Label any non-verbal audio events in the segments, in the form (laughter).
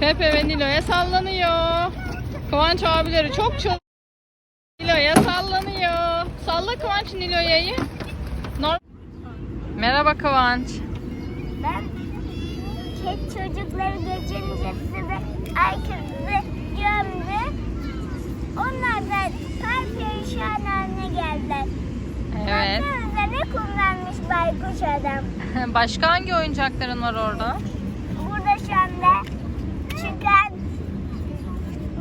Pepe ve Nilo'ya sallanıyor. Kıvanç abileri çok çok Nilo'ya sallanıyor. Salla Kıvanç Nilo'ya'yı. Merhaba Kıvanç. Ben kedi çocukları gecenin yarısı ve arkadaşı gömdü. Onlar da kalp perişan haline geldiler. Evet. Baksanıza ne kullanmış baykuş adam. (laughs) Başka hangi oyuncakların var orada? Burada şu anda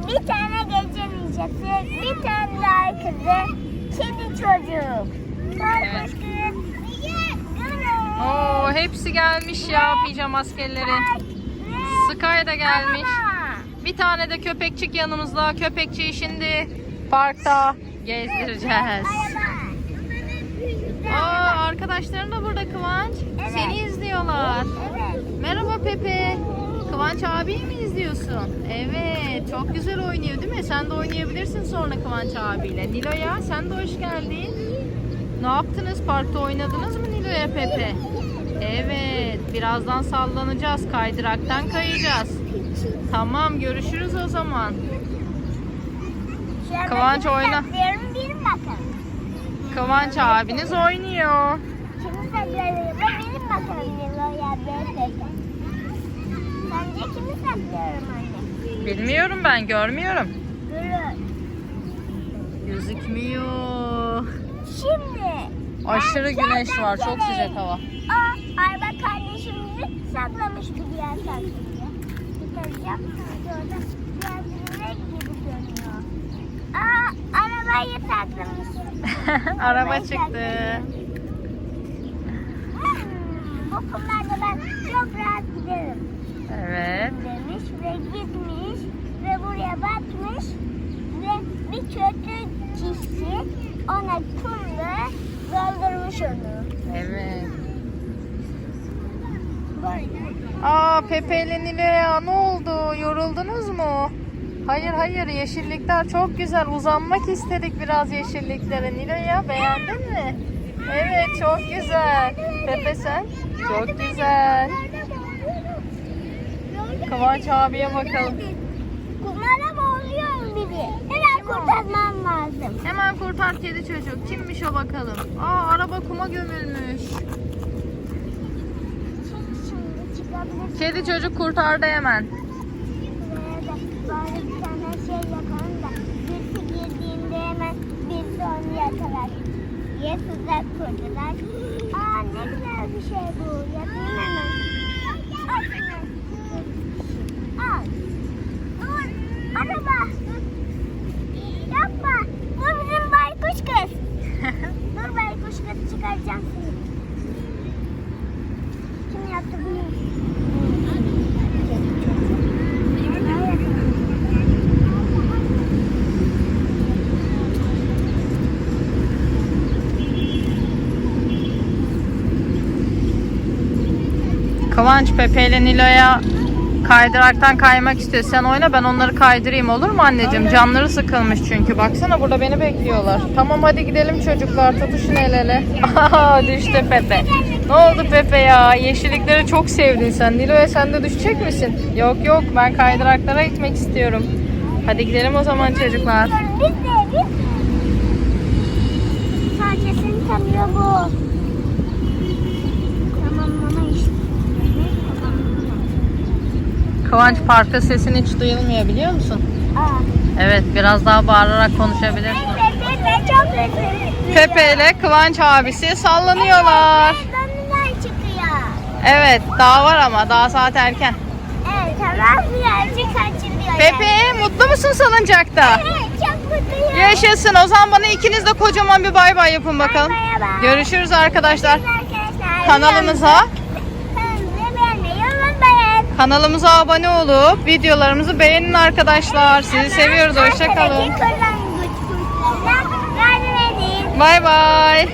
bir tane gece bir tane de arkada kedi çocuk. Gülüm. Oo, hepsi gelmiş ya pijama askerleri. Sky da gelmiş. Bir tane de köpekçik yanımızda. Köpekçiyi şimdi parkta gezdireceğiz. Aa, arkadaşların da burada Kıvanç. Evet. Seni izliyorlar. Evet. Merhaba Pepe. Kıvanç abiyi mi izliyorsun? Evet, çok güzel oynuyor değil mi? Sen de oynayabilirsin sonra Kıvanç abiyle. Nilo'ya sen de hoş geldin. Ne yaptınız? Parkta oynadınız mı Nilo'ya Pepe? Evet, birazdan sallanacağız. Kaydıraktan kayacağız. Tamam, görüşürüz o zaman. Kıvanç oyna. Kıvanç abiniz oynuyor. Kimi saklıyorum bilin bakalım Nilo'ya BFF. Saklıyorum anne? Bilmiyorum ben, görmüyorum. Durun. Gözükmüyor. Şimdi. Aşırı güneş var, çok kere- sıcak hava. Aa, Arba kardeşimizi saklamış bir saklıyor. (laughs) Orada diğerlerine gibi. Aa, arabayı saklamış. Araba çıktı. Hmm, bu kumlarda ben çok rahat giderim. Evet. Demiş ve gitmiş ve buraya batmış ve bir kötü kişi ona kumla doldurmuş onu. Evet. Böyle. Aa Pepe ile Nilo'ya ne oldu? Yoruldunuz mu? Hayır hayır yeşillikler çok güzel. Uzanmak istedik biraz yeşilliklere. Nilo'ya beğendin mi? Evet çok güzel. Pepe sen? Çok güzel. Kıvanç abiye bakalım. Boğuluyor biri. Hemen kurtarmam lazım. Hemen kurtar kedi çocuk. Kimmiş o bakalım? Aa araba kuma gömülmüş. Kedi çocuk kurtardı hemen. Bari bir tane şey yakalım da birisi girdiğinde hemen birisi onu yakalar. Ya tuzak kurdular. Aa ne güzel bir şey bu. Yapayım kız çıkaracağım seni. Kim yaptı bunu? Kıvanç Pepe ile Nilo'ya kaydıraktan kaymak istiyor. Sen oyna ben onları kaydırayım olur mu anneciğim? Canları sıkılmış çünkü. Baksana burada beni bekliyorlar. Tamam hadi gidelim çocuklar. Tutuşun el ele. (laughs) Aha düştü Pepe. Ne oldu Pepe ya? Yeşillikleri çok sevdin sen. Nilo'ya sen de düşecek misin? Yok yok ben kaydıraklara gitmek istiyorum. Hadi gidelim o zaman çocuklar. Biz de. Parçasını tanıyor bu. Tamam mama işte. Tamam mama. Kıvanç parkta sesin hiç duyulmuyor biliyor musun? Aa. Evet biraz daha bağırarak konuşabilirsin. Pepe ile Kıvanç abisi sallanıyorlar. Donlar çıkıyor. Evet daha var ama daha saat erken. Evet tamam birazcık kaçırıyor. Pepe mutlu musun salıncakta? Evet çok mutluyum. Yaşasın o zaman bana ikiniz de kocaman bir bay bay yapın bakalım. Bay bay. Görüşürüz arkadaşlar. Arkadaşlar. Kanalımıza. Kanalımıza abone olup videolarımızı beğenin arkadaşlar. Sizi seviyoruz. Hoşça kalın. Arkadaki kırlangıç kuşlarına yardım edin. Bay bay.